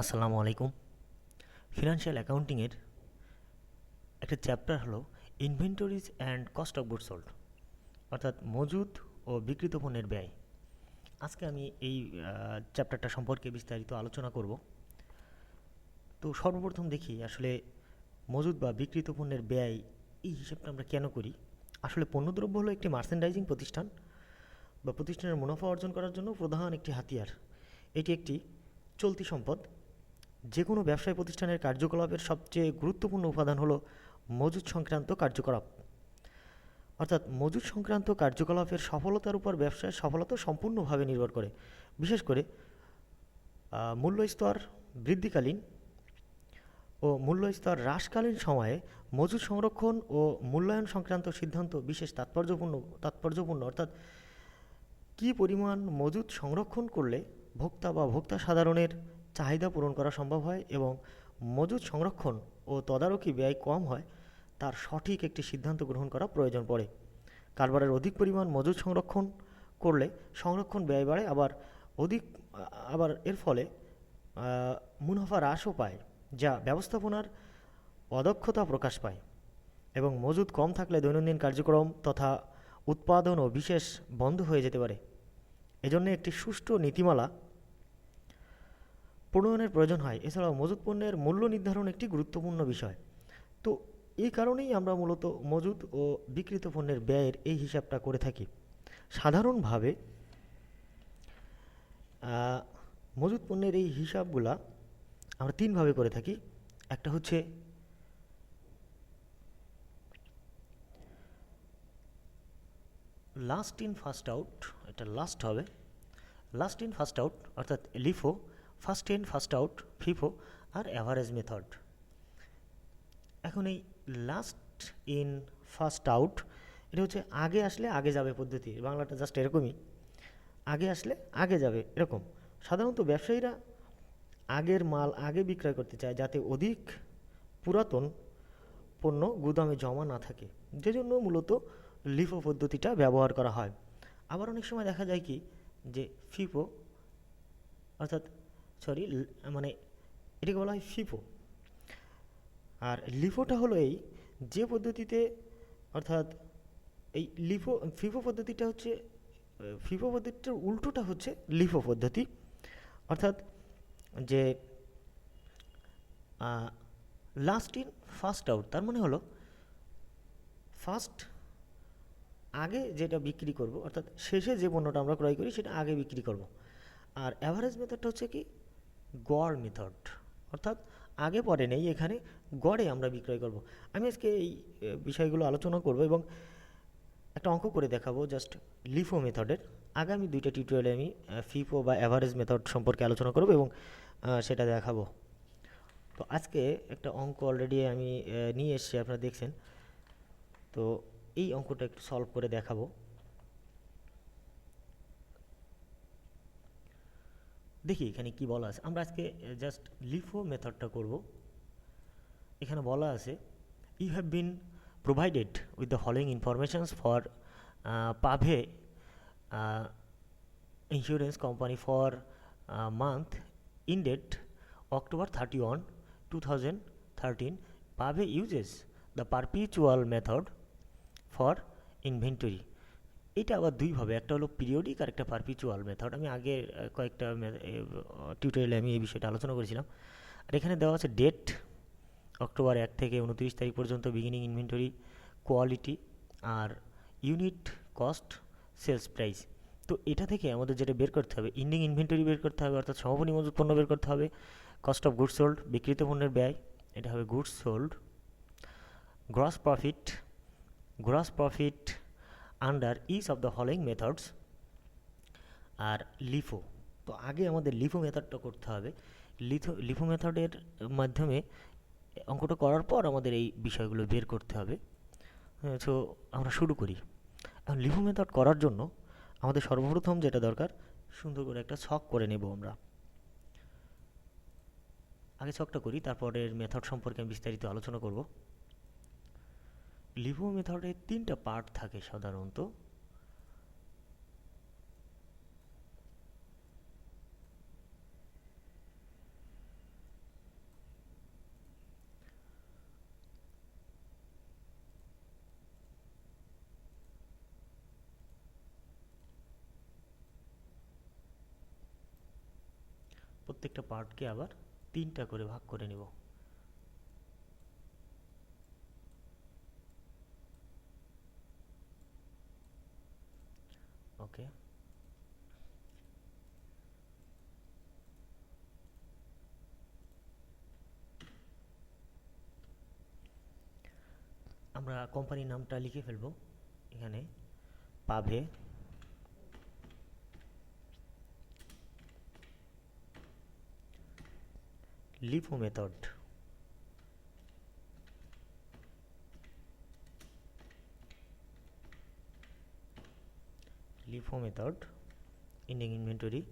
আসসালামু আলাইকুম। ফিনান্সিয়াল অ্যাকাউন্টিংয়ের একটা চ্যাপ্টার হলো inventories and cost of good sold অর্থাৎ মজুদ ও বিক্রিত পণ্যের ব্যয়। আজকে আমি এই চ্যাপ্টারটা সম্পর্কে বিস্তারিত আলোচনা করব। তো সর্বপ্রথম দেখি আসলে মজুদ বা বিক্রিত পণ্যের ব্যয় এই হিসাবটা আমরা কেন করি? আসলে পণ্যদ্রব্য হলো একটি মার্চেন্ডাইজিং প্রতিষ্ঠান বা প্রতিষ্ঠানের মুনাফা অর্জন করার জন্য প্রধান একটি হাতিয়ার। এটি একটি চলতি সম্পদ। যে কোনো ব্যবসায় প্রতিষ্ঠানের কার্যকলাপের সবচেয়ে গুরুত্বপূর্ণ উপাদান হলো মজুদ সংক্রান্ত কার্যকলাপ। অর্থাৎ মজুদ সংক্রান্ত কার্যকলাপের সফলতার উপর ব্যবসায় সফলতা সম্পূর্ণভাবে নির্ভর করে। বিশেষ করে মূল্যস্তর বৃদ্ধিকালীন ও মূল্যস্তর হ্রাসকালীন সময়ে মজুদ সংরক্ষণ ও মূল্যায়ন সংক্রান্ত সিদ্ধান্ত বিশেষ তাৎপর্যপূর্ণ তাৎপর্যপূর্ণ। অর্থাৎ কী পরিমাণ মজুদ সংরক্ষণ করলে ভোক্তা বা ভোক্তা সাধারণের চাহিদা পূরণ করা সম্ভব হয় এবং মজুদ সংরক্ষণ ও তদারকি ব্যয় কম হয়, তার সঠিক একটি সিদ্ধান্ত গ্রহণ করা প্রয়োজন পড়ে। কারবারের অধিক পরিমাণ মজুদ সংরক্ষণ করলে সংরক্ষণ ব্যয় বাড়ে, আবার অধিক, আবার এর ফলে মুনাফা হ্রাসও পায়, যা ব্যবস্থাপনার অদক্ষতা প্রকাশ পায়। এবং মজুদ কম থাকলে দৈনন্দিন কার্যক্রম তথা উৎপাদন ও বিশেষ বন্ধ হয়ে যেতে পারে। এজন্য একটি সুষ্ঠু নীতিমালা প্রণয়নের প্রয়োজন হয়। এছাড়াও মজুদ পণ্যের মূল্য নির্ধারণ একটি গুরুত্বপূর্ণ বিষয়। তো এই কারণেই আমরা মূলত মজুদ ও বিক্রিত পণ্যের ব্যয়ের এই হিসাবটা করে থাকি। সাধারণভাবে মজুদ পণ্যের এই হিসাবগুলা আমরা তিনভাবে করে থাকি। একটা হচ্ছে লাস্ট ইন ফার্স্ট আউট এটা লাস্ট হবে। লাস্ট ইন ফার্স্ট আউট অর্থাৎ LIFO first in, first out, FIFO R average method. এখন এই লাস্ট ইন, ফার্স্ট আউট, এটা হচ্ছে আগে আসলে আগে যাবে পদ্ধতি, বাংলাটা জাস্ট এরকমই। আগে আসলে আগে যাবে, এরকম। সাধারণত ব্যবসায়ীরা আগের মাল আগে বিক্রয় করতে চায় যাতে অধিক পুরাতন পণ্য গুদামে জমা না থাকে। যে জন্য মূলত লিফো পদ্ধতিটা ব্যবহার করা হয়। আবার অনেক সময় দেখা যায় কি, যে ফিফো অর্থাৎ সরি মানে এটাকে বলা হয় ফিফো আর লিফোটা হলো এই যে পদ্ধতিতে, অর্থাৎ এই লিফো, ফিফো পদ্ধতিটা হচ্ছে, ফিফো পদ্ধতিটার উল্টোটা হচ্ছে লিফো পদ্ধতি। অর্থাৎ যে লাস্ট ইন ফার্স্ট আউট তার মানে হলো ফার্স্ট আগে যেটা বিক্রি করব, অর্থাৎ শেষে যে পণ্যটা আমরা ক্রয় করি সেটা আগে বিক্রি করব। আর অ্যাভারেজ মেথডটা হচ্ছে কি গড় মেথড। অর্থাৎ আগে পরে নেই, এখানে গড়ে আমরা বিক্রয় করব। আমি আজকে এই বিষয়গুলো আলোচনা করব এবং একটা অঙ্ক করে দেখাবো জাস্ট লিফো মেথডের। আগামী দুইটা টিউটোরিয়ালে আমি ফিফো বা অ্যাভারেজ মেথড সম্পর্কে আলোচনা করব এবং সেটা দেখাবো। তো আজকে একটা অঙ্ক অলরেডি আমি নিয়ে এসেছি, আপনারা দেখছেন। তো এই অঙ্কটা একটু সলভ করে দেখাবো। দেখি এখানে কি বলা আছে। আমরা আজকে জাস্ট লিফো মেথডটা করব। এখানে বলা আছে you have been provided with the following informations for Pave insurance company for month in date October thirty one two thousand thirteen Pave uses the perpetual method for inventory এটা আবার দুইভাবে একটা হলো periodic আর একটা পারপিচুয়াল মেথড আমি আগে কয়েকটা টিউটোরিয়ালে আমি এই বিষয়টা আলোচনা করেছিলাম। আর এখানে দেওয়া আছে ডেট অক্টোবর এক থেকে উনত্রিশ তারিখ পর্যন্ত বিগিনিং ইনভেন্টরি কোয়ালিটি আর ইউনিট কস্ট সেলস প্রাইস তো এটা থেকে আমাদের যেটা বের করতে হবে ইন্ডিং ইনভেন্টরি বের করতে হবে, অর্থাৎ সমাপনী মজুত পণ্য বের করতে হবে কস্ট অফ গুডস সোল্ড বিক্রিত পণ্যের ব্যয়, এটা হবে goods sold gross profit gross profit under each of the following methods R LIFO তো আগে আমাদের লিফো মেথডটা করতে হবে। লিথো লিফো মেথডের মাধ্যমে অঙ্কটা করার পর আমাদের এই বিষয়গুলো বের করতে হবে। সো আমরা শুরু করি। এখন লিফো মেথড করার জন্য আমাদের সর্বপ্রথম যেটা দরকার, সুন্দর করে একটা ছক করে নেব আমরা। আগে ছকটা করি, তারপরের মেথড সম্পর্কে আমি বিস্তারিত আলোচনা করব। লিভো মেথডের তিনটা পার্ট থাকে সাধারণত। প্রত্যেকটা পার্টকে আবার তিনটা করে ভাগ করে নেব। ওকে আমরা কোম্পানির নামটা লিখে ফেলব। এখানে Pave. LIFO method LIFO method, ending inventory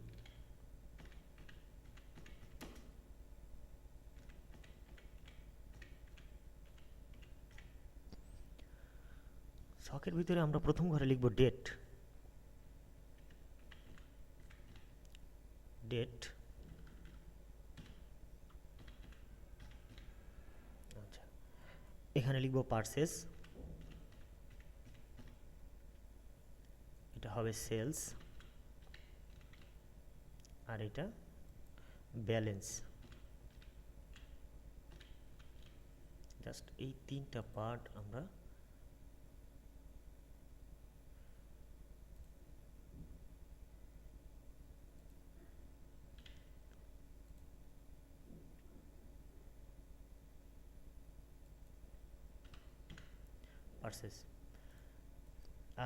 ছকের ভিতরে আমরা প্রথম ঘরে লিখব ডেট ডেট আচ্ছা এখানে লিখব পার্সেস হবে সেলস আর এটা ব্যালেন্স। জাস্ট এই তিনটা পার্ট আমরা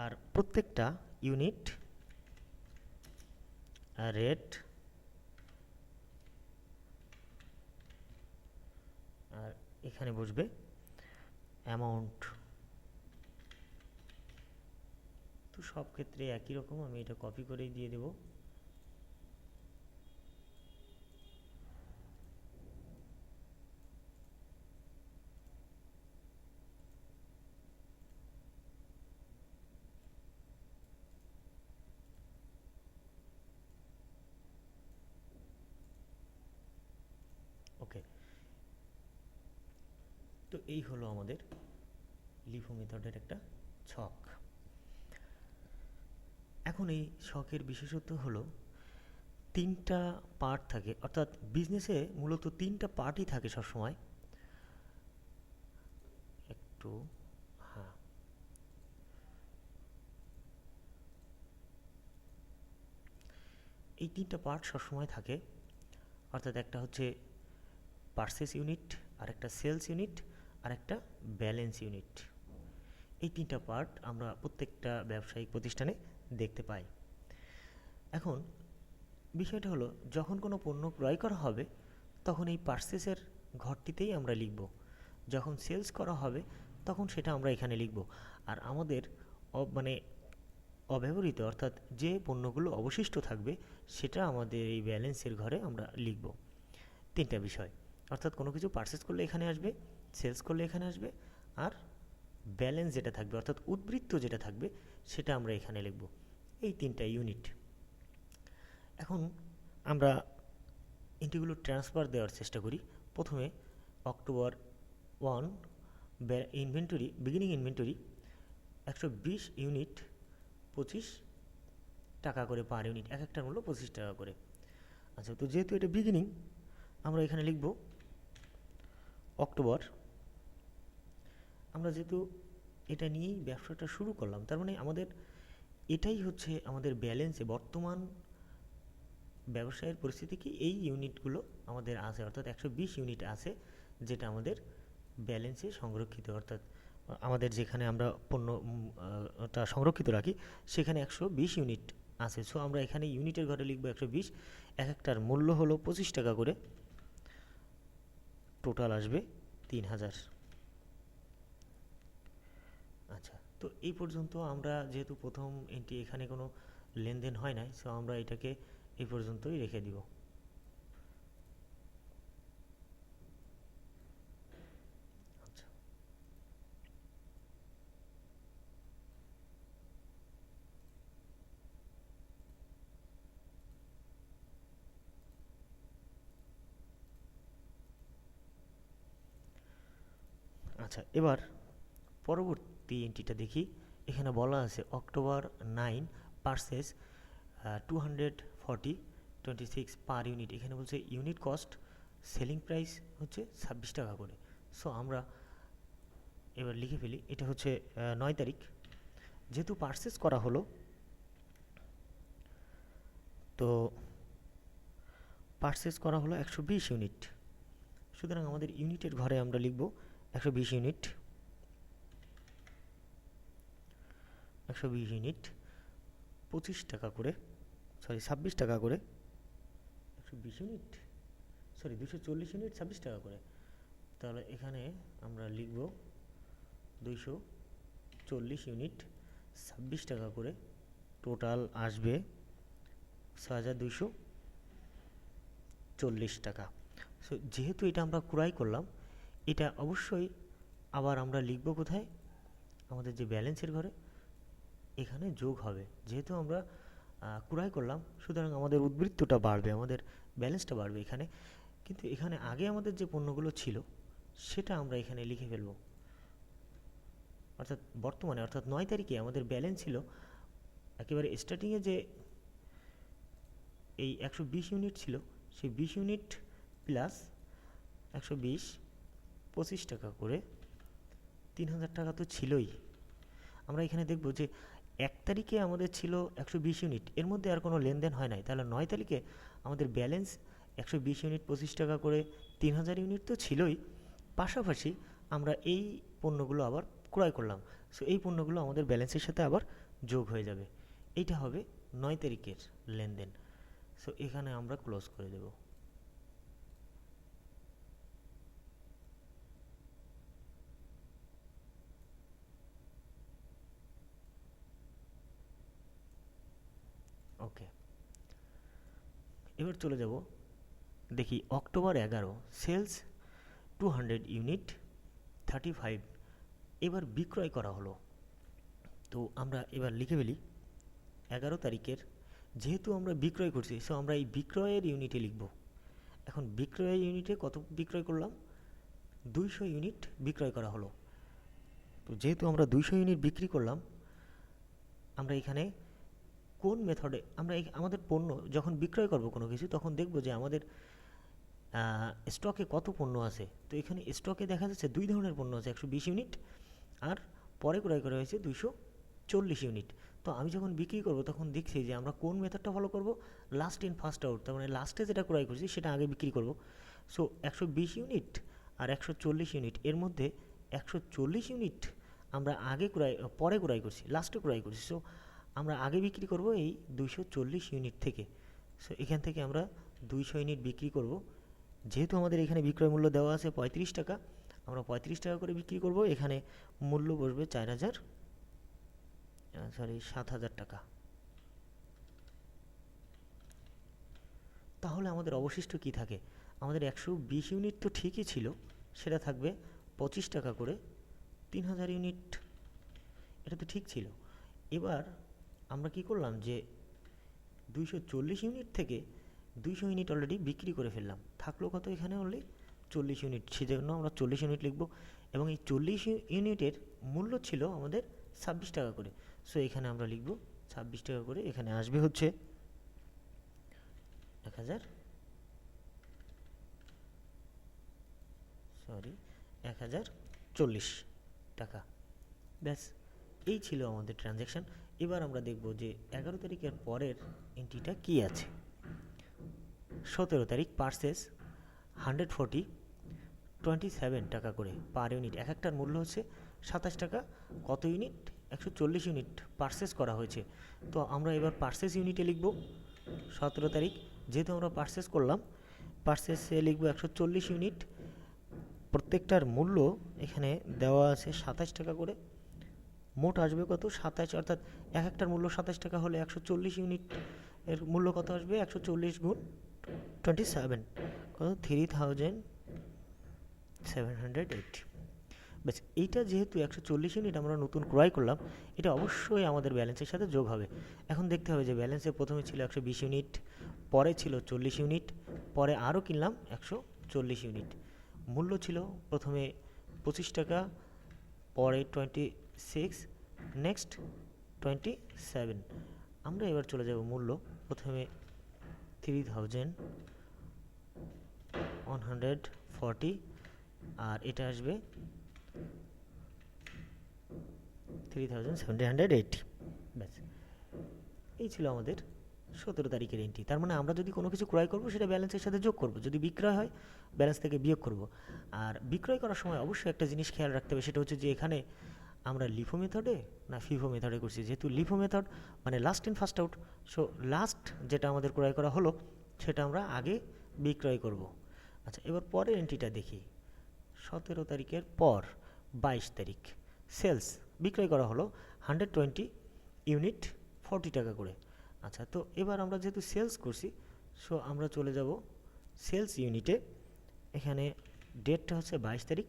আর প্রত্যেকটা ইউনিট রেট আর এখানে বসবে অ্যামাউন্ট তো সব ক্ষেত্রে একই রকম, আমি এটা কপি করেই দিয়ে দেব ওকে তো এই হলো আমাদের লিফো মেথডের একটা ছক। এখন এই ছকের বিশেষত্ব হলো তিনটা পার্ট থাকে, অর্থাৎ বিজনেসে মূলত তিনটা পার্টই থাকে সবসময়। একটু হ্যাঁ। এই তিনটা পার্ট সবসময় থাকে, অর্থাৎ একটা হচ্ছে পার্সেস ইউনিট আর একটা সেলস ইউনিট আর একটা ব্যালেন্স ইউনিট এই তিনটা পার্ট আমরা প্রত্যেকটা ব্যবসায়িক প্রতিষ্ঠানে দেখতে পাই। এখন, বিষয়টা হলো, যখন কোনো পণ্য ক্রয় করা হবে, তখন এই পার্সেসের ঘরটিতেই আমরা লিখব। যখন সেলস করা হবে, তখন সেটা আমরা এখানে লিখব। আর আমাদের মানে অব্যবহৃত, অর্থাৎ যে পণ্যগুলো অবশিষ্ট থাকবে, সেটা আমাদের এই ব্যালেন্সের ঘরে আমরা লিখব। তিনটা বিষয়। অর্থাৎ কোনো কিছু পার্সেস করলে এখানে আসবে সেলস করলে এখানে আসবে আর ব্যালেন্স যেটা থাকবে, অর্থাৎ উদ্বৃত্ত যেটা থাকবে, সেটা আমরা এখানে লিখব। এই তিনটা ইউনিট। এখন আমরা এটিগুলো ট্রান্সফার দেওয়ার চেষ্টা করি। প্রথমে October one inventory, beginning inventory, একশো বিশ ইউনিট, পঁচিশ টাকা করে পার ইউনিট, এক একটার মূল্য পঁচিশ টাকা করে। আচ্ছা তো যেহেতু এটা বিগিনিং, আমরা এখানে লিখব অক্টোবর আমরা যেহেতু এটা নিয়েই ব্যবসাটা শুরু করলাম, তার মানে আমাদের এটাই হচ্ছে আমাদের ব্যালেন্সে বর্তমান ব্যবসায়ের পরিস্থিতি কি, এই ইউনিটগুলো আমাদের আছে, অর্থাৎ একশো বিশ ইউনিট আছে যেটা আমাদের ব্যালেন্সে সংরক্ষিত, অর্থাৎ আমাদের যেখানে আমরা পণ্যটা সংরক্ষিত রাখি, সেখানে একশো বিশ ইউনিট আছে। সো আমরা এখানে ইউনিটের ঘরে লিখব একশো বিশ এক একটার মূল্য হলো পঁচিশ টাকা করে টোটাল আসবে তিন হাজার আচ্ছা তো এই পর্যন্ত আমরা যেহেতু প্রথম এটি এখানে কোনো লেনদেন হয় নাই সো আমরা এটাকে এই পর্যন্তই রেখে দিব। আচ্ছা। আচ্ছা এবার পরবর্তী এন্ট্রিটা দেখি। এখানে বলা আছে October nine purchases two hundred forty twenty six per unit এখানে বলছে ইউনিট কস্ট সেলিং প্রাইস হচ্ছে ছাব্বিশ টাকা করে। সো আমরা এবার লিখে ফেলি, এটা হচ্ছে নয় তারিখ। যেহেতু পারচেস করা হলো, তো পারচেস করা হলো একশো বিশ ইউনিট সুতরাং আমাদের ইউনিটের ঘরে আমরা লিখব একশো বিশ ইউনিট একশো বিশ ইউনিট, পঁচিশ টাকা করে সরি ছাব্বিশ টাকা করে, একশো বিশ ইউনিট সরি দুশো চল্লিশ ইউনিট, ছাব্বিশ টাকা করে। তাহলে এখানে আমরা লিখব দুইশো চল্লিশ ইউনিট, ছাব্বিশ টাকা করে টোটাল আসবে ছ হাজার দুইশো চল্লিশ টাকা। সো যেহেতু এটা আমরা ক্রয় করলাম, এটা অবশ্যই আবার আমরা লিখব কোথায়? আমাদের যে ব্যালেন্সের ঘরে। এখানে যোগ হবে। যেহেতু আমরা ক্রয় করলাম, সুতরাং আমাদের উদ্বৃত্তটা বাড়বে, আমাদের ব্যালেন্সটা বাড়বে এখানে। কিন্তু এখানে আগে আমাদের যে পণ্যগুলো ছিল, সেটা আমরা এখানে লিখে ফেলব। অর্থাৎ বর্তমানে, অর্থাৎ নয় তারিখে আমাদের ব্যালেন্স ছিল, একেবারে স্টার্টিংয়ে যে এই একশো বিশ ইউনিট ছিল, সেই বিশ ইউনিট প্লাস একশো বিশ, পঁচিশ টাকা করে, তিন হাজার টাকা তো ছিলই। আমরা এখানে দেখব যে এক তারিখে আমাদের ছিল একশো বিশ ইউনিট। এর মধ্যে আর কোনো লেনদেন হয় নাই। তাহলে নয় তারিখে আমাদের ব্যালেন্স একশো বিশ ইউনিট পঁচিশ টাকা করে তিন হাজার ইউনিট তো ছিলই। পাশাপাশি আমরা এই পণ্যগুলো আবার ক্রয় করলাম। সো এই পণ্যগুলো আমাদের ব্যালেন্সের সাথে আবার যোগ হয়ে যাবে। এইটা হবে নয় তারিখের লেনদেন। সো এখানে আমরা ক্লোজ করে দেব। ওকে এবার চলে যাব, দেখি অক্টোবর এগারো sales two hundred unit thirty five এবার বিক্রয় করা হলো। তো আমরা এবার লিখে ফেলি, এগারো তারিখের, যেহেতু আমরা বিক্রয় করছি সো আমরা এই বিক্রয়ের ইউনিটে লিখব। এখন বিক্রয়ের ইউনিটে কত বিক্রয় করলাম? দুইশো ইউনিট বিক্রয় করা হলো। তো যেহেতু আমরা দুইশো ইউনিট বিক্রি করলাম, আমরা এখানে কোন মেথডে আমরা আমাদের পণ্য যখন বিক্রয় করব কোনো কিছু, তখন দেখব যে আমাদের স্টকে কত পণ্য আছে। তো এখানে স্টকে দেখা যাচ্ছে দুই ধরনের পণ্য আছে, একশো বিশ ইউনিট আর পরে ক্রয় করা হয়েছে দুইশো চল্লিশ ইউনিট তো আমি যখন বিক্রি করব, তখন দেখছি যে আমরা কোন মেথডটা ফলো করব? লাস্ট ইন ফার্স্ট আউট তার মানে লাস্টে যেটা ক্রয় করছি, সেটা আগে বিক্রি করব। সো একশো বিশ ইউনিট আর একশো চল্লিশ ইউনিট এর মধ্যে একশো চল্লিশ ইউনিট আমরা আগে ক্রয়, পরে ক্রয় করছি লাস্টে ক্রয় করছি। সো আমরা আগে বিক্রি করব এই দুইশো চল্লিশ ইউনিট থেকে। সো এখান থেকে আমরা দুইশো ইউনিট বিক্রি করব। যেহেতু আমাদের এখানে বিক্রয় মূল্য দেওয়া আছে পঁয়ত্রিশ টাকা, আমরা পঁয়ত্রিশ টাকা করে বিক্রি করব। এখানে মূল্য বসবে চার হাজার সরি সাত হাজার টাকা। তাহলে আমাদের অবশিষ্ট কি থাকে? আমাদের একশো বিশ ইউনিট তো ঠিকই ছিল, সেটা থাকবে পঁচিশ টাকা করে, তিন হাজার ইউনিট, এটা তো ঠিক ছিল। এবার আমরা কি করলাম যে দুইশো চল্লিশ ইউনিট থেকে দুইশো ইউনিট অলরেডি বিক্রি করে ফেললাম। থাকল কত এখানে অনলি চল্লিশ ইউনিট। সেজন্য আমরা চল্লিশ ইউনিট লিখব এবং এই চল্লিশ ইউনিটের মূল্য ছিল আমাদের ছাব্বিশ টাকা করে। সো এখানে আমরা লিখব ছাব্বিশ টাকা করে। এখানে আসবে হচ্ছে এক হাজার সরি এক হাজার চল্লিশ টাকা। ব্যাস, এই ছিল আমাদের ট্রানজ্যাকশান এবার আমরা দেখব যে এগারো তারিখের পরের এন্ট্রিটা কি আছে। সতেরো তারিখ purchases hundred forty twenty seven টাকা করে পার ইউনিট এক একটার মূল্য হচ্ছে সাতাশ টাকা। কত ইউনিট একশো চল্লিশ ইউনিট পার্সেস করা হয়েছে। তো আমরা এবার পার্সেস ইউনিটে লিখব। সতেরো তারিখ, যেহেতু আমরা পার্সেস করলাম পার্সেসে লিখব একশো চল্লিশ ইউনিট প্রত্যেকটার মূল্য এখানে দেওয়া আছে সাতাশ টাকা করে। মোট আসবে কত? সাতাশ, অর্থাৎ এক একটার মূল্য সাতাশ টাকা হলে একশো চল্লিশ ইউনিট এর মূল্য কত আসবে? একশো চল্লিশ গুণ টোয়েন্টি সেভেন কত? Three thousand seven hundred eight ব্যাস, এইটা যেহেতু একশো চল্লিশ ইউনিট আমরা নতুন ক্রয় করলাম, এটা অবশ্যই আমাদের ব্যালেন্সের সাথে যোগ হবে। এখন দেখতে হবে যে ব্যালেন্সে প্রথমে ছিল একশো বিশ ইউনিট, পরে ছিল চল্লিশ ইউনিট, পরে আরও কিনলাম একশো চল্লিশ ইউনিট। মূল্য ছিল প্রথমে পঁচিশ টাকা, পরে twenty six next twenty seven আমরা এবার চলে যাব মূল্য। প্রথমে three thousand one hundred forty আর এটা আসবে three thousand seventy hundred eighty ব্যাস। এই ছিল আমাদের সতেরো তারিখের এন্ট্রি তার মানে আমরা যদি কোনো কিছু ক্রয় করব, সেটা ব্যালেন্সের সাথে যোগ করব। যদি বিক্রয় হয় ব্যালেন্স থেকে বিয়োগ করব। আর বিক্রয় করার সময় অবশ্যই একটা জিনিস খেয়াল রাখতে হবে, সেটা হচ্ছে যে এখানে আমরা লিফো মেথডে না ফিফো মেথডে করছি? যেহেতু লিফো মেথড মানে last in first out so last যেটা আমাদের ক্রয় করা হলো, সেটা আমরা আগে বিক্রয় করব। আচ্ছা এবার পরের এন্ট্রিটা দেখি। সতেরো তারিখের পর বাইশ তারিখ সেলস বিক্রয় করা হলো হান্ড্রেড টোয়েন্টি ইউনিট ফর্টি টাকা করে। আচ্ছা তো এবার আমরা যেহেতু সেলস করছি সো আমরা চলে যাব সেলস ইউনিটে এখানে ডেটটা হচ্ছে বাইশ তারিখ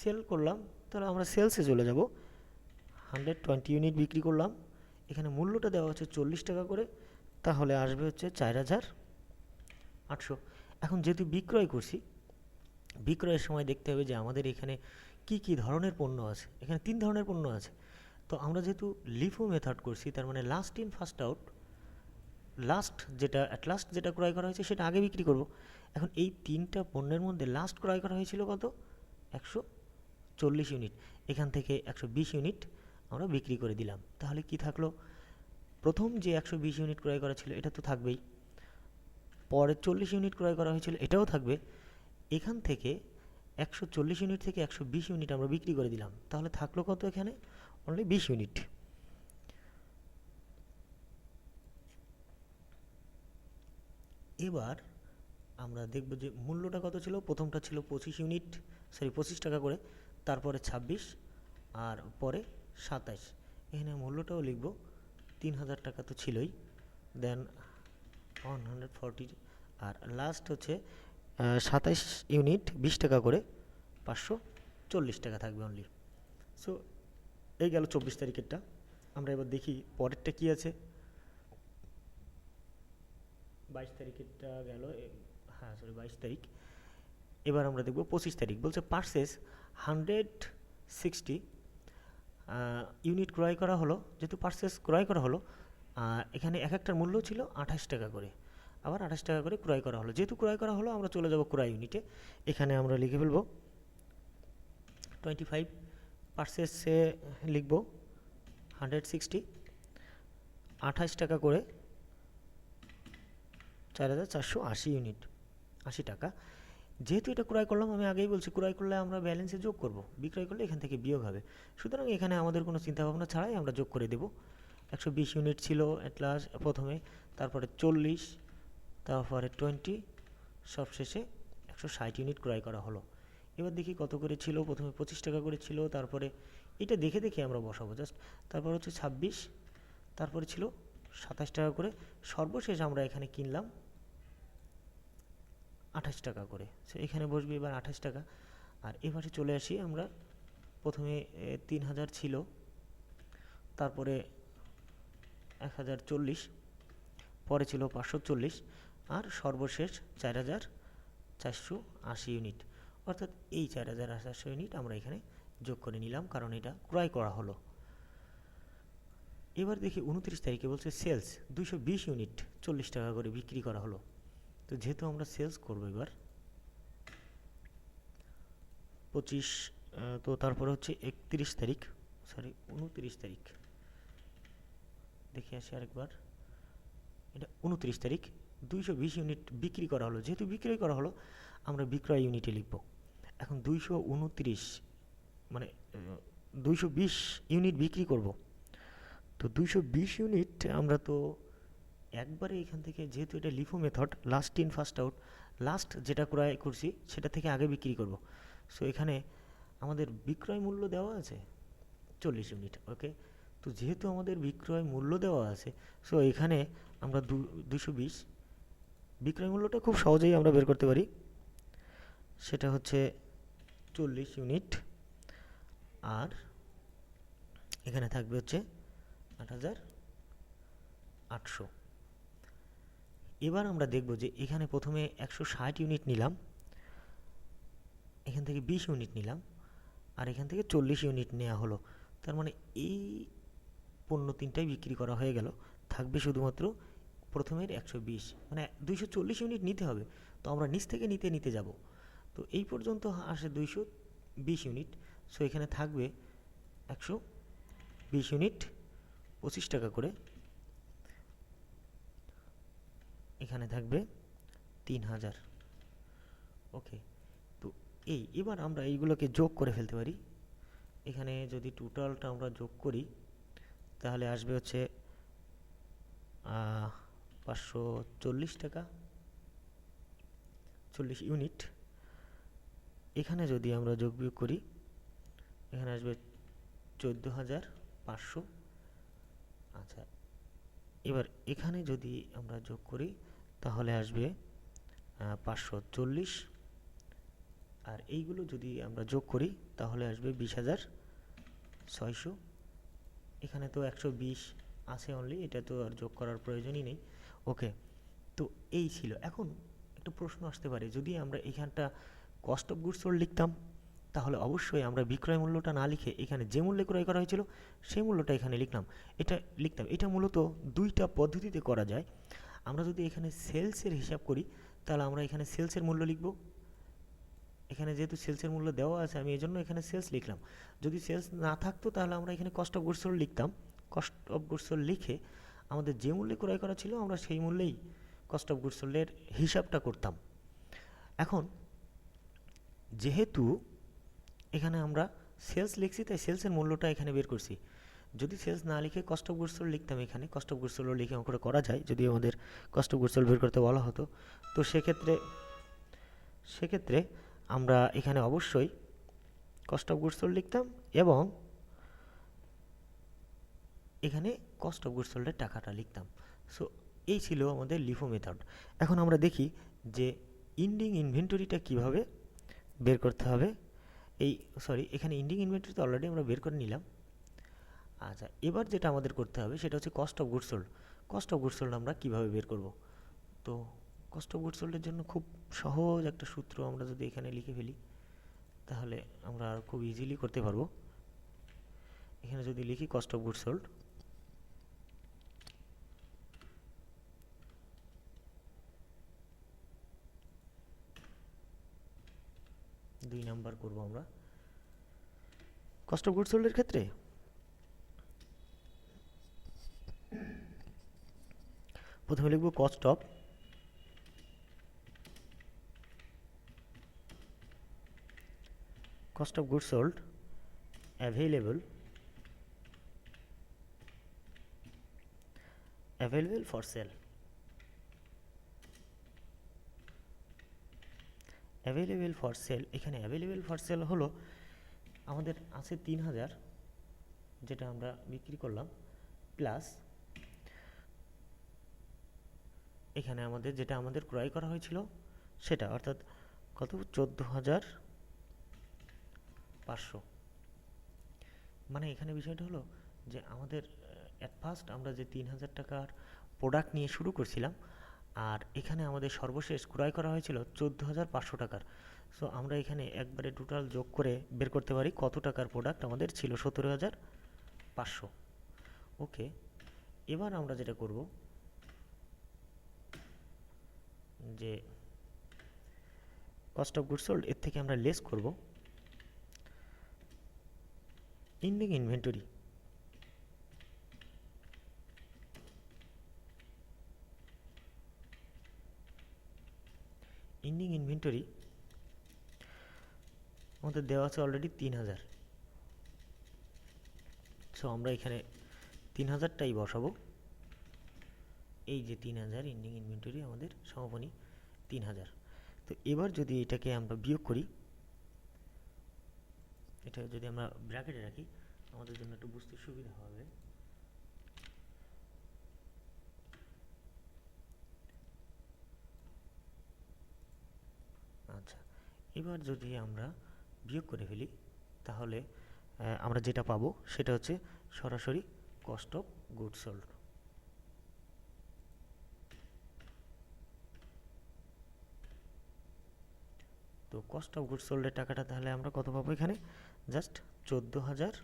সেল করলাম, তাহলে আমরা সেলসে চলে যাব। হান্ড্রেড টোয়েন্টি ইউনিট বিক্রি করলাম। এখানে মূল্যটা দেওয়া হচ্ছে চল্লিশ টাকা করে। তাহলে আসবে হচ্ছে চার হাজার আটশো। এখন যেহেতু বিক্রয় করছি, বিক্রয়ের সময় দেখতে হবে যে আমাদের এখানে কি কি ধরনের পণ্য আছে। এখানে তিন ধরনের পণ্য আছে। তো আমরা যেহেতু লিফো মেথড করছি, তার মানে last in first out last যেটা অ্যাট লাস্ট যেটা ক্রয় করা হয়েছে সেটা আগে বিক্রি করব। এখন এই তিনটা পণ্যের মধ্যে লাস্ট ক্রয় করা হয়েছিল কত? একশো চল্লিশ ইউনিট এখান থেকে একশো বিশ ইউনিট আমরা বিক্রি করে দিলাম। তাহলে কি থাকল? প্রথম যে একশো বিশ ইউনিট ক্রয় করা ছিল, এটা তো থাকবেই। পরে চল্লিশ ইউনিট ক্রয় করা হয়েছিল, এটাও থাকবে। এখান থেকে একশো চল্লিশ ইউনিট থেকে একশো বিশ ইউনিট আমরা বিক্রি করে দিলাম। তাহলে থাকল কত এখানে? অনলি বিশ ইউনিট। এবার আমরা দেখব যে মূল্যটা কত ছিল। প্রথমটা ছিল পঁচিশ ইউনিট সরি পঁচিশ টাকা করে, তারপরে ছাব্বিশ, আর পরে সাতাইশ। এখানে মূল্যটাও লিখব। তিন হাজার টাকা তো ছিলই। দেন ওয়ান হান্ড্রেড ফর্টি আর লাস্ট হচ্ছে সাতাইশ ইউনিট বিশ টাকা করে, পাঁচশো চল্লিশ টাকা থাকবে অনলি সো এই গেল চব্বিশ তারিখেরটা। আমরা এবার দেখি পরেরটা কী আছে। বাইশ তারিখেরটা গেল হ্যাঁ সরি বাইশ তারিখ। এবার আমরা দেখব পঁচিশ তারিখ। বলছে পার্সেস হান্ড্রেড সিক্সটি ইউনিট ক্রয় করা হলো, যেহেতু পার্সেস ক্রয় করা হলো এখানে এক একটার মূল্য ছিল আঠাশ টাকা করে। আবার আঠাশ টাকা করে ক্রয় করা হলো। যেহেতু ক্রয় করা হলো, আমরা চলে যাব ক্রয় ইউনিটে এখানে আমরা লিখে ফেলব। টোয়েন্টি ফাইভ পার্সেসে লিখব হান্ড্রেড সিক্সটি আঠাশ টাকা করে চার হাজার চারশো আশি ইউনিট আশি টাকা। যেহেতু এটা ক্রয় করলাম, আমি আগেই বলছি ক্রয় করলে আমরা ব্যালেন্সে যোগ করব। বিক্রয় করলে এখান থেকে বিয়োগ হবে। সুতরাং এখানে আমাদের কোনো চিন্তাভাবনা ছাড়াই আমরা যোগ করে দেব। একশো বিশ ইউনিট ছিল অ্যাট লাস্ট প্রথমে, তারপরে চল্লিশ, তারপরে টোয়েন্টি সবশেষে একশো ষাট ইউনিট ক্রয় করা হলো। এবার দেখি কত করে ছিল, প্রথমে পঁচিশ টাকা করে ছিল, তারপরে এটা দেখে দেখে আমরা বসাবো। জাস্ট তারপর হচ্ছে ছাব্বিশ, তারপরে ছিল সাতাশ টাকা করে। সর্বশেষ আমরা এখানে কিনলাম আঠাশ টাকা করে। সো এখানে বসবে এবার আঠাশ টাকা। আর এবারে চলে আসি আমরা। প্রথমে তিন হাজার ছিল। তারপরে এক হাজার চল্লিশ। পরে ছিল পাঁচশো চল্লিশ। আর সর্বশেষ চার হাজার চারশো আশি ইউনিট। অর্থাৎ এই চার হাজার চারশো ইউনিট আমরা এখানে যোগ করে নিলাম, কারণ এটা ক্রয় করা হলো। এবার দেখি উনত্রিশ তারিখে বলছে সেলস। দুইশো বিশ ইউনিট চল্লিশ টাকা করে বিক্রি করা হলো। তো যেহেতু আমরা সেলস করব এবার, পঁচিশ তো তারপরে হচ্ছে একত্রিশ তারিখ সরি উনত্রিশ তারিখ। দেখে আসি আরেকবার। এটা উনত্রিশ তারিখ, দুইশো বিশ ইউনিট বিক্রি করা হলো। যেহেতু বিক্রয় করা হলো, আমরা বিক্রয় ইউনিটে লিখব। এখন দুইশো উনত্রিশ মানে দুইশো বিশ ইউনিট বিক্রি করব। তো দুইশো বিশ ইউনিট আমরা তো একবারে এখান থেকে, যেহেতু এটা LIFO method last in first out last যেটা ক্রয় করছি, সেটা থেকে আগে বিক্রি করব। সো এখানে আমাদের বিক্রয় মূল্য দেওয়া আছে চল্লিশ ইউনিট ওকে তো যেহেতু আমাদের বিক্রয় মূল্য দেওয়া আছে সো এখানে আমরা দু, দুশো বিশ, বিক্রয় মূল্যটা খুব সহজেই আমরা বের করতে পারি। সেটা হচ্ছে চল্লিশ ইউনিট আর এখানে থাকবে হচ্ছে আট হাজার আটশো। এবার আমরা দেখব যে এখানে প্রথমে একশো ষাট ইউনিট নিলাম, এখান থেকে বিশ ইউনিট নিলাম, আর এখান থেকে চল্লিশ ইউনিট নেওয়া হলো। তার মানে এই পণ্য তিনটাই বিক্রি করা হয়ে গেল। থাকবে শুধুমাত্র প্রথমের একশো বিশ মানে দুইশো চল্লিশ ইউনিট নিতে হবে। তো আমরা নিচ থেকে নিতে নিতে যাব। তো এই পর্যন্ত আসে দুইশো বিশ ইউনিট সো এখানে থাকবে একশো বিশ ইউনিট পঁচিশ টাকা করে। এখানে থাকবে তিন হাজার। ওকে তো এই, এবার আমরা এইগুলোকে যোগ করে ফেলতে পারি। এখানে যদি টোটালটা আমরা যোগ করি, তাহলে আসবে হচ্ছে পাঁচশো চল্লিশ টাকা, চল্লিশ ইউনিট এখানে যদি আমরা যোগ বিয়োগ করি, এখানে আসবে চোদ্দ হাজার পাঁচশো। আচ্ছা এবার এখানে যদি আমরা যোগ করি তাহলে আসবে পাঁচশো চল্লিশ। আর এইগুলো যদি আমরা যোগ করি, তাহলে আসবে বিশ হাজার ছয়শো। এখানে তো একশো বিশ আছে অনলি এটা তো আর যোগ করার প্রয়োজনই নেই। ওকে তো এই ছিল। এখন একটা প্রশ্ন আসতে পারে, যদি আমরা এখানটা কস্ট অফ গুডস লিখতাম, তাহলে অবশ্যই আমরা বিক্রয় মূল্যটা না লিখে এখানে যে মূল্যে ক্রয় করা হয়েছিল, সেই মূল্যটা এখানে লিখলাম। এটা লিখতাম, এটা মূলত দুইটা পদ্ধতিতে করা যায়। আমরা যদি এখানে সেলসের হিসাব করি, তাহলে আমরা এখানে সেলসের মূল্য লিখব। এখানে যেহেতু সেলসের মূল্য দেওয়া আছে, আমি এই জন্য এখানে সেলস লিখলাম। যদি সেলস না থাকতো, তাহলে আমরা এখানে কস্ট অফ গুডস সোল্ড লিখতাম। কস্ট অফ গুডস সোল্ড লিখে আমাদের যে মূল্যে ক্রয় করা ছিল, আমরা সেই মূল্যেই কস্ট অফ গুডস হিসাবটা করতাম। এখন, যেহেতু এখানে আমরা সেলস লিখছি, তাই সেলসের মূল্যটা এখানে বের করছি। যদি সেলস না লিখে কস্ট অফ লিখতাম এখানে কস্ট অফ লিখে অঙ্কটা করা যায় যদি আমাদের কস্ট অফ বের করতে বলা হতো। তো সেক্ষেত্রে সেক্ষেত্রে আমরা এখানে অবশ্যই কস্ট অফ লিখতাম এবং এখানে কস্ট অফ টাকাটা লিখতাম। সো এই ছিল আমাদের লিফো মেথড এখন আমরা দেখি যে ইন্ডিং ইনভেন্টরিটা কীভাবে বের করতে হবে। এই সরি এখানে ইন্ডিং ইনভেন্টরি তো অলরেডি আমরা বের করে নিলাম। আচ্ছা এবার যেটা আমাদের করতে হবে সেটা হচ্ছে cost of goods sold cost of goods sold আমরা কীভাবে বের করব? তো কস্ট অফ গুডস সোল্ডের জন্য খুব সহজ একটা সূত্র আমরা যদি এখানে লিখে ফেলি, তাহলে আমরা আর খুব ইজিলি করতে পারব। এখানে যদি লিখি কস্ট অফ গুডস সোল্ড দুই নাম্বার করব আমরা। কস্ট অফ গুডস সোল্ডের ক্ষেত্রে প্রথমে লিখব cost of cost of goods sold, available available for sale. Available for sale এখানে অ্যাভেলেবেল ফর সেল হলো আমাদের আছে তিন হাজার, যেটা আমরা বিক্রি করলাম প্লাস এখানে আমাদের যেটা আমাদের ক্রয় করা হয়েছিল সেটা, অর্থাৎ কত? চোদ্দ হাজার পাঁচশো। মানে এখানে বিষয়টা হলো যে আমাদের অ্যাট ফার্স্ট আমরা যে তিন হাজার টাকার প্রোডাক্ট নিয়ে শুরু করছিলাম, আর এখানে আমাদের সর্বশেষ ক্রয় করা হয়েছিল চোদ্দ হাজার পাঁচশো টাকার। সো আমরা এখানে একবারে টোটাল যোগ করে বের করতে পারি কত টাকার প্রোডাক্ট আমাদের ছিল সতেরো হাজার পাঁচশো। ওকে এবার আমরা যেটা করব যে কস্ট অফ গুডস সোল্ড এর থেকে আমরা লেস করব। ইন্ডিং ইনভেন্টরি ইন্ডিং ইনভেন্টরি আমাদের দেওয়া আছে অলরেডি তিন হাজার। সো আমরা এখানে তিন হাজারটাই বসাবো। এই যে তিন হাজার ইন্ডিং ইনভেন্টরি আমাদের সমাপনী তিন হাজার। তো এবার যদি এটাকে আমরা বিয়োগ করি, এটা যদি আমরা ব্র্যাকেটে রাখি, আমাদের জন্য একটু বুঝতে সুবিধা হবে। আচ্ছা এবার যদি আমরা বিয়োগ করে ফেলি, তাহলে আমরা যেটা পাবো সেটা হচ্ছে সরাসরি কস্ট অফ গুড সোল্ড তো কস্ট অফ গুড সোল্ডের টাকাটা তাহলে আমরা কত পাবো এখানে? জাস্ট চোদ্দ হাজার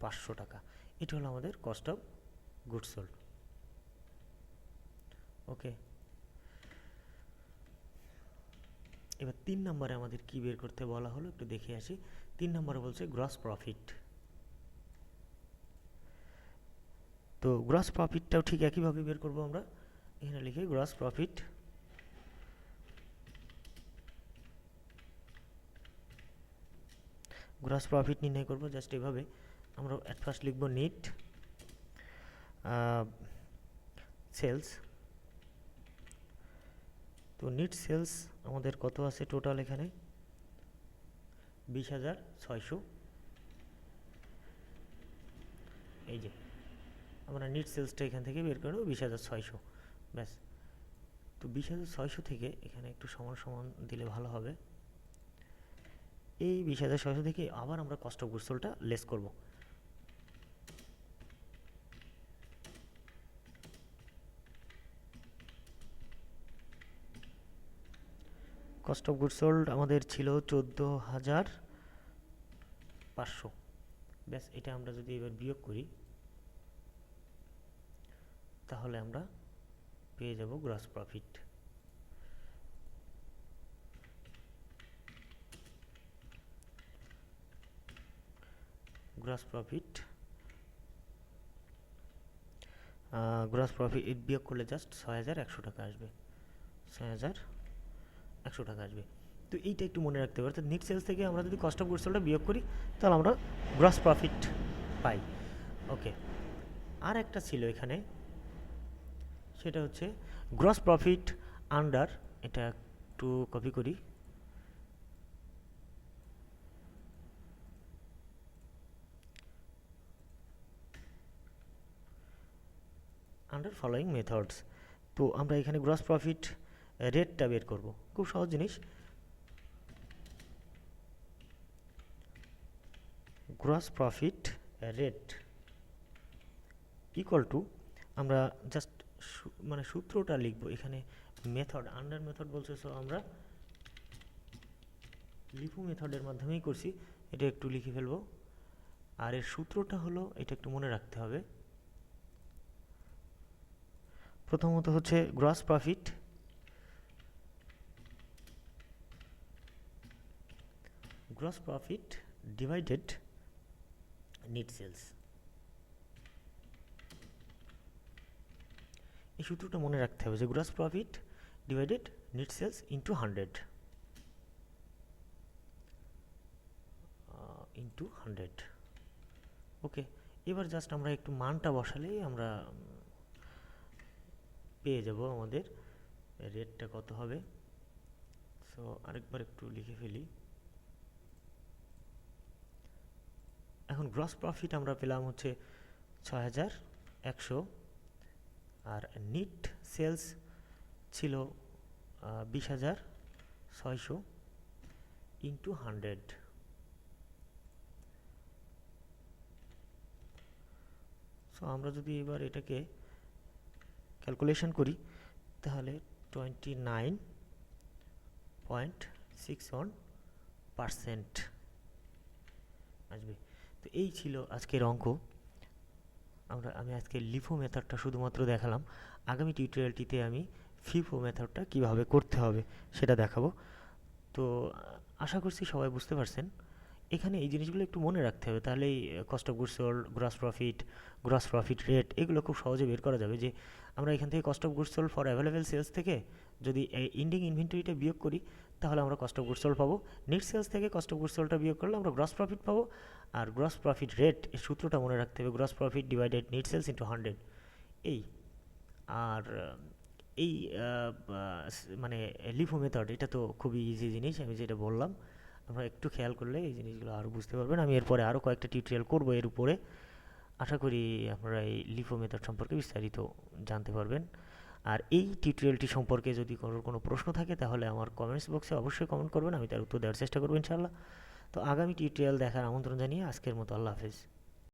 পাঁচশো টাকা। এটা হলো আমাদের cost of good sold okay এবার তিন নম্বরে আমাদের কি বের করতে বলা হলো? একটু দেখে আসি। তিন নম্বরে বলছে গ্রস প্রফিট তো গ্রস প্রফিটটাও ঠিক একইভাবে বের করব আমরা। এখানে লিখে গ্রস প্রফিট গ্রস প্রফিট নির্ণয় করব জাস্ট এভাবে। আমরা ফার্স্ট লিখব নিট সেলস তো নিট সেলস আমাদের কত আছে টোটাল এখানে? বিশ হাজার ছয়শো। এই যে, আমরা নিট সেলসটা এখান থেকে বের করে নেব বিশ হাজার ছয়শো। ব্যাস। তো বিশ হাজার ছয়শো থেকে এখানে একটু সমান সমান দিলে ভালো হবে। এই বিশ হাজার ছয়শো থেকে আবার আমরা কস্ট অফ গুডসোলটা লেস করব। কস্ট অফ গুড আমাদের ছিল চোদ্দ হাজার পাঁচশো। ব্যাস, এটা আমরা যদি এবার বিয়োগ করি, তাহলে আমরা পেয়ে যাব gross profit gross profit gross profit বিয়োগ করলে জাস্ট ছয় হাজার একশো টাকা আসবে। ছয় হাজার একশো টাকা আসবে। তো এইটা একটু মনে রাখতে হবে। অর্থাৎ নিট সেলস থেকে আমরা যদি কস্ট অফ গুডসোলটা বিয়োগ করি, তাহলে আমরা গ্রস প্রফিট পাই। ওকে আর একটা ছিল এখানে। সেটা হচ্ছে গ্রস প্রফিট আন্ডার এটা একটু কপি করি। আন্ডার ফলোয়িং মেথডস তো আমরা এখানে গ্রস প্রফিট রেটটা বের করব। খুব সহজ জিনিস। Gross profit rate equal to আমরা জাস্ট মানে সূত্রটা লিখব। এখানে মেথড আন্ডার মেথড বলছে সো আমরা লিফু মেথডের মাধ্যমেই করছি। এটা একটু লিখে ফেলব। আর এর সূত্রটা হলো, এটা একটু মনে রাখতে হবে। প্রথমত হচ্ছে gross profit gross profit divided net sales এই সূত্রটা মনে রাখতে হবে যে gross profit divided net sales into hundred into hundred okay এবার জাস্ট আমরা একটু মানটা বসালেই আমরা পেয়ে যাব আমাদের। রেটটা কত হবে? সো আরেকবার একটু লিখে ফেলি। এখন গ্রস প্রফিট আমরা পেলাম হচ্ছে ছয় হাজার একশো। আর নিট সেলস ছিল বিশ হাজার ছয়শো ইন্টু হান্ড্রেড সো আমরা যদি এবার এটাকে ক্যালকুলেশন করি, তাহলে twenty nine point six one percent আসবে। তো এই ছিল আজকের অঙ্ক। আমরা, আমি আজকে লিফো মেথডটা শুধুমাত্র দেখালাম। আগামী টিউটোরিয়ালটিতে আমি ফিফো মেথডটা কীভাবে করতে হবে সেটা দেখাবো। তো আশা করছি সবাই বুঝতে পারছেন। এখানে এই জিনিসগুলো একটু মনে রাখতে হবে। তাহলেই cost of goods gross profit gross profit rate এগুলো খুব সহজে বের করা যাবে যে আমরা এখান থেকে cost of goods sold for available sales থেকে যদি ইন্ডিং ইনভেন্টরিটা বিয়োগ করি, তাহলে আমরা কস্ট অফ গুডস সোল্ড পাবো। নেট সেলস থেকে কস্ট অফ গুডস সোল্ডটা বিয়োগ করলে আমরা গ্রস প্রফিট পাবো। আর গ্রস প্রফিট রেট এই সূত্রটা মনে রাখতে হবে gross profit divided net sales into hundred এই, আর এই মানে লিফো মেথড এটা তো খুবই ইজি জিনিস, আমি যেটা বললাম। আমরা একটু খেয়াল করলে এই জিনিসগুলো আরও বুঝতে পারবেন। আমি এরপরে আরও কয়েকটা টিউটোরিয়াল করব এর উপরে। আশা করি আপনারা এই লিফো মেথড সম্পর্কে বিস্তারিত জানতে পারবেন। আর এই টিউটোরিয়ালটি সম্পর্কে যদি কোনো কোনো প্রশ্ন থাকে, তাহলে আমার কমেন্টস বক্সে অবশ্যই কমেন্ট করবেন, আমি তার উত্তর দেওয়ার চেষ্টা করব ইনশাআল্লাহ। তো আগামী টিউটোরিয়াল দেখার আমন্ত্রণ জানিয়ে আজকের মতো আল্লাহ হাফেজ।